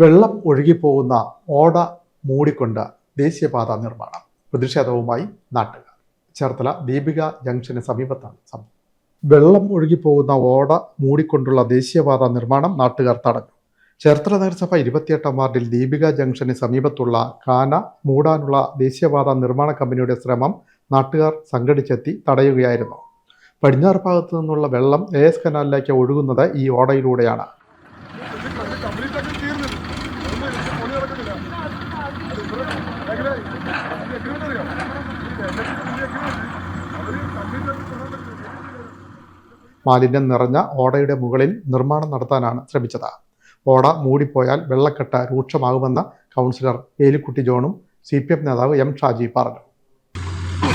വെള്ളം ഒഴുകിപ്പോകുന്ന ഓട മൂടിക്കൊണ്ട് ദേശീയപാത നിർമ്മാണം. പ്രതിഷേധവുമായി നാട്ടുകാർ. ചേർത്തല ദീപിക ജംഗ്ഷന് സമീപത്താണ് സംഭവം. വെള്ളം ഒഴുകിപ്പോകുന്ന ഓട മൂടിക്കൊണ്ടുള്ള ദേശീയപാത നിർമ്മാണം നാട്ടുകാർ തടഞ്ഞു. ചേർത്തല നഗരസഭ ഇരുപത്തിയെട്ടാം വാർഡിൽ ദീപിക ജംഗ്ഷന് സമീപത്തുള്ള കാന മൂടാനുള്ള ദേശീയപാത നിർമ്മാണ കമ്പനിയുടെ ശ്രമം നാട്ടുകാർ സംഘടിച്ചെത്തി തടയുകയായിരുന്നു. പടിഞ്ഞാറ് ഭാഗത്തു നിന്നുള്ള വെള്ളം എ എസ് കനാലിലേക്ക് ഒഴുകുന്നത് ഈ ഓടയിലൂടെയാണ്. മാലിന്യം നിറഞ്ഞ ഓടയുടെ മുകളിൽ നിർമ്മാണം നടത്താനാണ് ശ്രമിച്ചത്. ഓട മൂടിപ്പോയാൽ വെള്ളക്കെട്ട് രൂക്ഷമാകുമെന്ന് കൗൺസിലർ ഏലിക്കുട്ടി ജോണും സി പി എം നേതാവ് എം ഷാജി പറഞ്ഞു.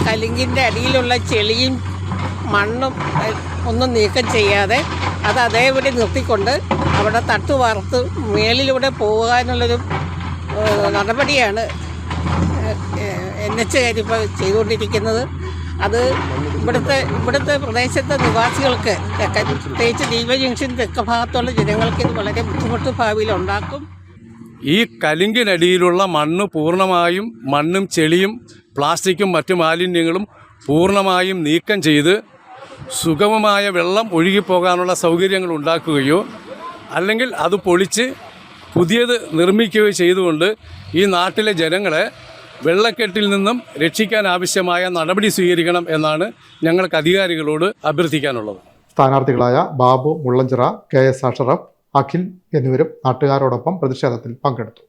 കലിങ്കിന്റെ അടിയിലുള്ള ചെളിയും മണ്ണും ഒന്നും നീക്കം ചെയ്യാതെ അത് അതേപടി നിർത്തിക്കൊണ്ട് അവിടെ തട്ട് വാർത്ത് മേളിലൂടെ പോകാനുള്ളൊരു നടപടിയാണ് എൻ ഇപ്പോൾ ചെയ്തുകൊണ്ടിരിക്കുന്നത്. അത് ഇവിടുത്തെ ഇവിടുത്തെ പ്രദേശത്തെ നിവാസികൾക്ക് പ്രത്യേകിച്ച് ദീപ ജംഗ്ഷൻ തെക്ക് ഭാഗത്തുള്ള ജനങ്ങൾക്ക് ഇത് വളരെ ബുദ്ധിമുട്ട് ഭാവിയിൽ ഉണ്ടാക്കും. ഈ കലിങ്കിനടിയിലുള്ള മണ്ണ് പൂർണമായും മണ്ണും ചെളിയും പ്ലാസ്റ്റിക്കും മറ്റു മാലിന്യങ്ങളും പൂർണമായും നീക്കം ചെയ്ത് സുഗമമായ വെള്ളം ഒഴുകിപ്പോകാനുള്ള സൗകര്യങ്ങൾ ഉണ്ടാക്കുകയോ അല്ലെങ്കിൽ അത് പൊളിച്ച് പുതിയത് നിർമ്മിക്കുകയോ ചെയ്തുകൊണ്ട് ഈ നാട്ടിലെ ജനങ്ങളെ വെള്ളക്കെട്ടിൽ നിന്നും രക്ഷിക്കാൻ ആവശ്യമായ നടപടി സ്വീകരിക്കണം എന്നാണ് ഞങ്ങൾക്ക് അധികാരികളോട് അഭ്യർത്ഥിക്കാനുള്ളത്. സ്ഥാനാർത്ഥികളായ ബാബു മുള്ളഞ്ചിറ കെ എസ് അഷറഫ് അഖിൽ എന്നിവരും നാട്ടുകാരോടൊപ്പം പ്രതിഷേധത്തിൽ പങ്കെടുത്തു.